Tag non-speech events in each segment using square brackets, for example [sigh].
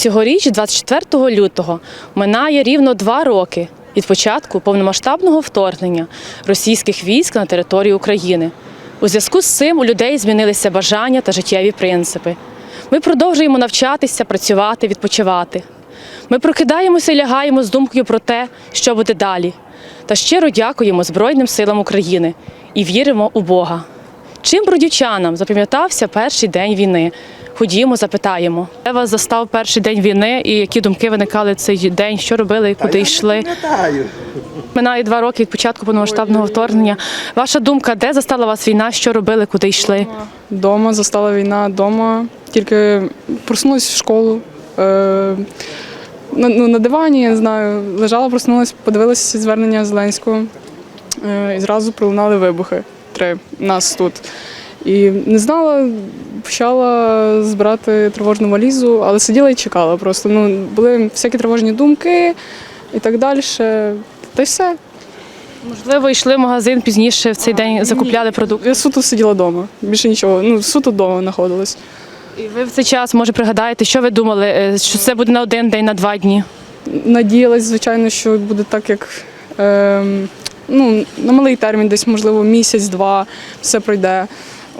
Цьогоріч, 24 лютого, минає рівно два роки від початку повномасштабного вторгнення російських військ на територію України. У зв'язку з цим у людей змінилися бажання та життєві принципи. Ми продовжуємо навчатися, працювати, відпочивати. Ми прокидаємося і лягаємо з думкою про те, що буде далі. Та щиро дякуємо Збройним силам України і віримо у Бога. Чим бродівчанам запам'ятався перший день війни? Ходімо, запитаємо. Де вас застав перший день війни і які думки виникали цей день? Що робили, куди йшли? Пам'ятаю. Минає два роки від початку повномасштабного вторгнення. Ваша думка, де застала вас війна? Що робили, куди йшли? Дома застала війна, дома. Тільки проснулась в школу. Е, на, ну, на дивані, я не знаю, лежала, проснулась, подивилася звернення Зеленського. Е, і зразу пролунали вибухи. Три нас тут. І не знала, почала збирати тривожну валізу, але сиділа і чекала просто. Ну, були всякі тривожні думки і так далі. Та й все. Можливо, йшли в магазин пізніше в цей день, закупляли продукти. Я суто сиділа вдома. Більше нічого. Ну, суто вдома знаходилась. І ви в цей час може пригадаєте, що ви думали, е, що це буде на один день, на два дні? Надіялась, звичайно, що буде так, як ем, ну, на малий термін, десь, можливо, місяць-два все пройде.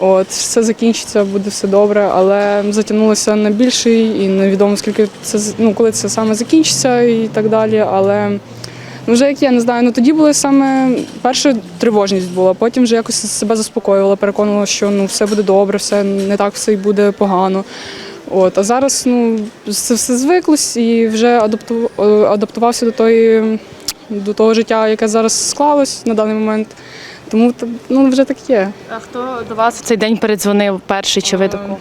От, все закінчиться, буде все добре, але затягнулося на більший і невідомо скільки це ну, коли це саме закінчиться і так далі. Але ну, вже як я не знаю, ну тоді були саме перша тривожність була, потім вже якось себе заспокоювала, переконувала, що ну все буде добре, все не так все й буде погано. От, а зараз ну, це все звиклось і вже адапту, е, адаптувався до тої, до того життя, яке зараз склалось на даний момент. Тому ну, вже так є. А хто до вас в цей день передзвонив перший чи ви таку?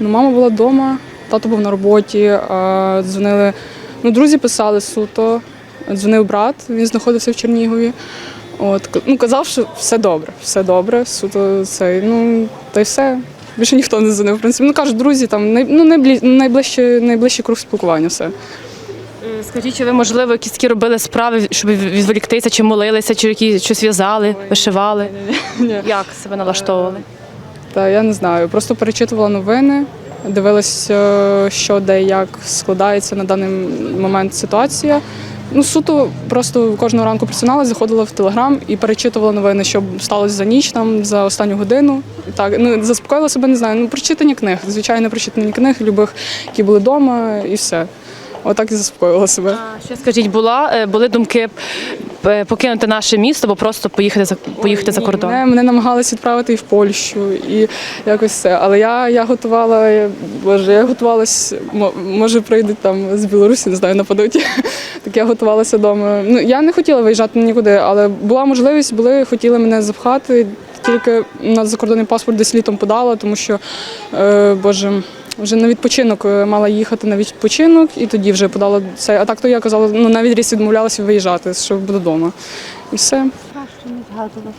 Ну, мама була вдома, тато був на роботі, а, дзвонили. Ну, друзі писали суто, дзвонив брат, він знаходився в Чернігові. От, ну, казав, що все добре, все добре, суто цей, ну, та й все. Більше ніхто не дзвонив, в принципі. Ну, кажуть, друзі, там най, ну, найблі, найближчий, найближчий круг спілкування, все. Е, Скажіть, чи ви, можливо, якісь такі робили справи, щоб відволіктися, чи молилися, чи які щось в'язали, вишивали? Як себе налаштовували? Та я не знаю. Просто перечитувала новини, дивилась, е, що де як складається на даний момент ситуація. Ну, суто просто кожного ранку просиналась, заходила в телеграм і перечитувала новини, що сталося за ніч, там, за останню годину. Так, ну, заспокоїла себе, не знаю. Ну, прочитання книг, звичайно, прочитання книг, любих, які були вдома, і все. Отак і заспокоїла себе. А ще скажіть, була, е, були думки е, покинути наше місто, або просто поїхати за поїхати за Ні, кордон? Мене, мене намагалися відправити і в Польщу, і якось все. Але я, я готувала, я, боже, я готувалась, може прийдуть там з Білорусі, не знаю, нападуть. [laughs] Так я готувалася вдома. Ну, я не хотіла виїжджати нікуди, але була можливість, були, хотіли мене запхати. Тільки на закордонний паспорт десь літом подала, тому що, е, боже, вже на відпочинок е, мала їхати на відпочинок, і тоді вже подала це. А так то я казала, ну навіть різ відмовлялася виїжджати, що буду вдома. І все. Краще не згадувати.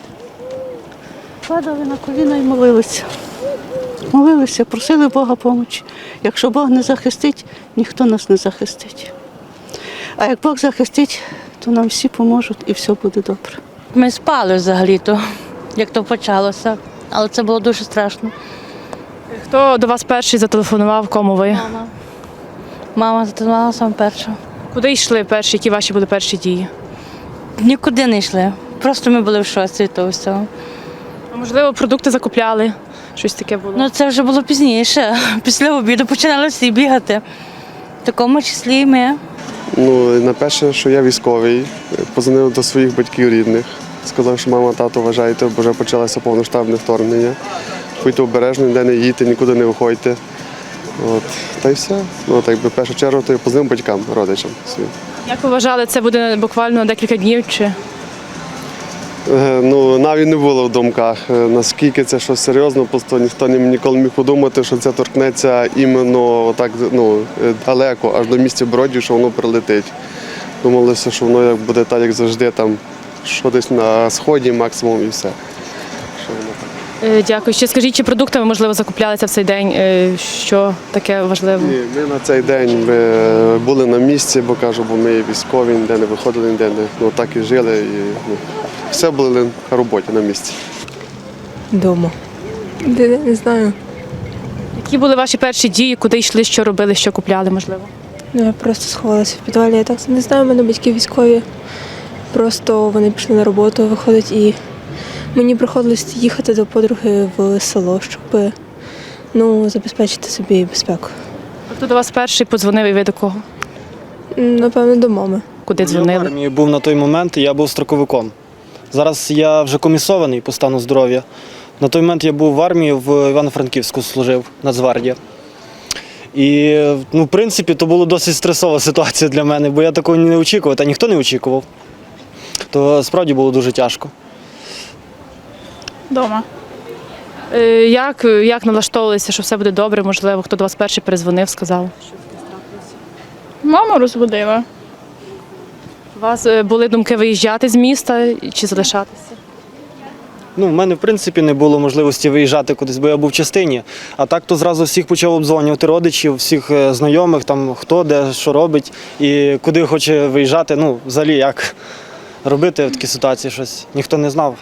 Падали на коліна і молилися. Молилися, просили Бога помочі. Якщо Бог не захистить, ніхто нас не захистить. А як Бог захистить, то нам всі поможуть і все буде добре. Ми спали взагалі-то, як то почалося, але це було дуже страшно. Хто до вас перший зателефонував, кому ви? Мама. Мама зателефонувала саме перша. Куди йшли перші? Які ваші були перші дії? Нікуди не йшли. Просто ми були в шоці від того всього. А, Можливо, продукти закупляли, щось таке було. Ну це вже було пізніше. [laughs] Після обіду починали всі бігати. В такому числі і ми. Ну, на перше, що я військовий, позвонив до своїх батьків рідних. Сказав, що мама, тато, вважайте, бо вже почалося повноштабне вторгнення. Будьте обережні, ніде не їдьте, нікуди не виходьте. От. Та й все. Ну, так би в першу чергу то я позвонив батькам, родичам своїм. Як ви вважали, це буде буквально декілька днів чи Е, Ну, навіть не було в думках, е, наскільки це щось серйозно, просто ніхто ні- ніколи не міг подумати, що це торкнеться іменно так ну, е, далеко, аж до місця Бродів, що воно прилетить. Думалося, що воно як буде так, як завжди, там, що десь на сході максимум і все. Дякую. Ще скажіть, чи продуктами можливо закуплялися в цей день? Е, Що таке важливо? Ні, ми на цей день е, були на місці, бо кажу, бо ми військові, ніде не виходили, ніде не ну, так і жили. І, ну, все були на роботі на місці. Дома. Де, не знаю. Які були ваші перші дії? Куди йшли, що робили, що купляли, можливо? Ну, я просто сховалася в підвалі. Я так не знаю, у мене батьки військові. Просто вони пішли на роботу, виходить, і мені приходилось їхати до подруги в село, щоб ну, забезпечити собі безпеку. Хто до вас перший подзвонив і ви до кого? Напевно, до мами. Куди Я в дзвонили? армії був на той момент, і я був строковиком. Зараз я вже комісований по стану здоров'я. На той момент я був в армії в Івано-Франківську служив, Нацгвардія. І, ну, в принципі, то була досить стресова ситуація для мене, бо я такого не очікував, та ніхто не очікував. То справді було дуже тяжко. Дома. Е, Як, як налаштовувалися, що все буде добре? Можливо, хто до вас перший перезвонив, сказав? Мама розбудила. У вас е, були думки виїжджати з міста чи залишатися? Ну, в мене, в принципі, не було можливості виїжджати кудись, бо я був в частині. А так то зразу всіх почав обдзвонювати родичів, всіх е, знайомих, там хто де що робить і куди хоче виїжджати. Ну, взагалі, як робити в такій ситуації щось. Ніхто не знав.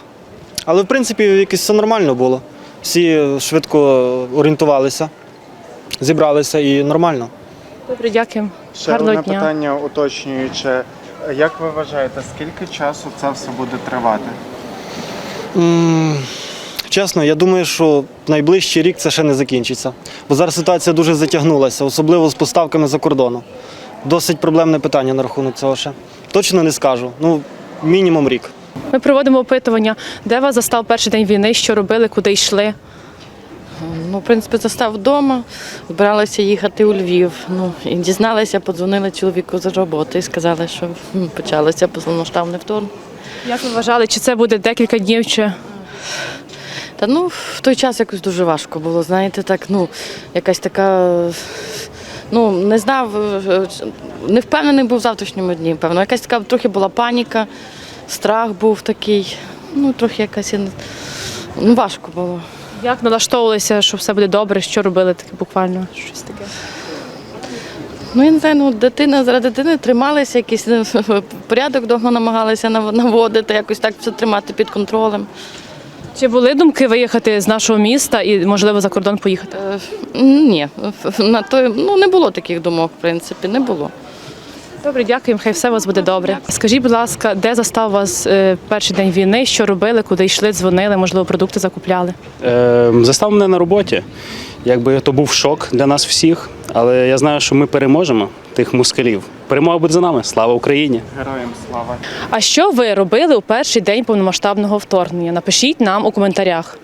Але в принципі якось все нормально було. Всі швидко орієнтувалися, зібралися і нормально. Добре, дякую. Ще Гарного одне дня. питання уточнююче. Як ви вважаєте, скільки часу це все буде тривати? М, Чесно, я думаю, що найближчий рік це ще не закінчиться. Бо зараз ситуація дуже затягнулася, особливо з поставками за кордону. Досить проблемне питання на рахунок цього ще. Точно не скажу. Ну, мінімум рік. Ми проводимо опитування, де вас застав перший день війни, що робили, куди йшли. Ну, в принципі, застав вдома, збиралася їхати у Львів. Ну, і дізналася, подзвонили чоловіку з роботи і сказали, що почалося повномасштабне вторгнення. Як ви вважали, чи це буде декілька днів, чи Та ну, в той час якось дуже важко було, знаєте, так, ну, якась така. Ну, не знав, е, не впевнений був в завтрашньому дні, певно. Якась така трохи була паніка, страх був такий. Ну, трохи якась я не- ну, важко було. як налаштовувалися, що все буде добре, що робили таке буквально щось таке? Ну, я не знаю, ну дитина заради дитини трималися, якийсь е, порядок вдома намагалися нав- наводити, якось так все тримати під контролем. Чи були думки виїхати з нашого міста і, можливо, за кордон поїхати? Е, Ні, на той, ну не було таких думок, в принципі, не було. Добре, дякуємо, хай все у вас буде добре. Скажіть, будь ласка, де застав вас е, перший день війни, що робили, куди йшли, дзвонили, можливо, продукти закупляли? Е, Застав мене на роботі. Якби то був шок для нас всіх, але я знаю, що ми переможемо тих москалів. Перемога буде за нами. Слава Україні! Героям слава! А що ви робили у перший день повномасштабного вторгнення? Напишіть нам у коментарях.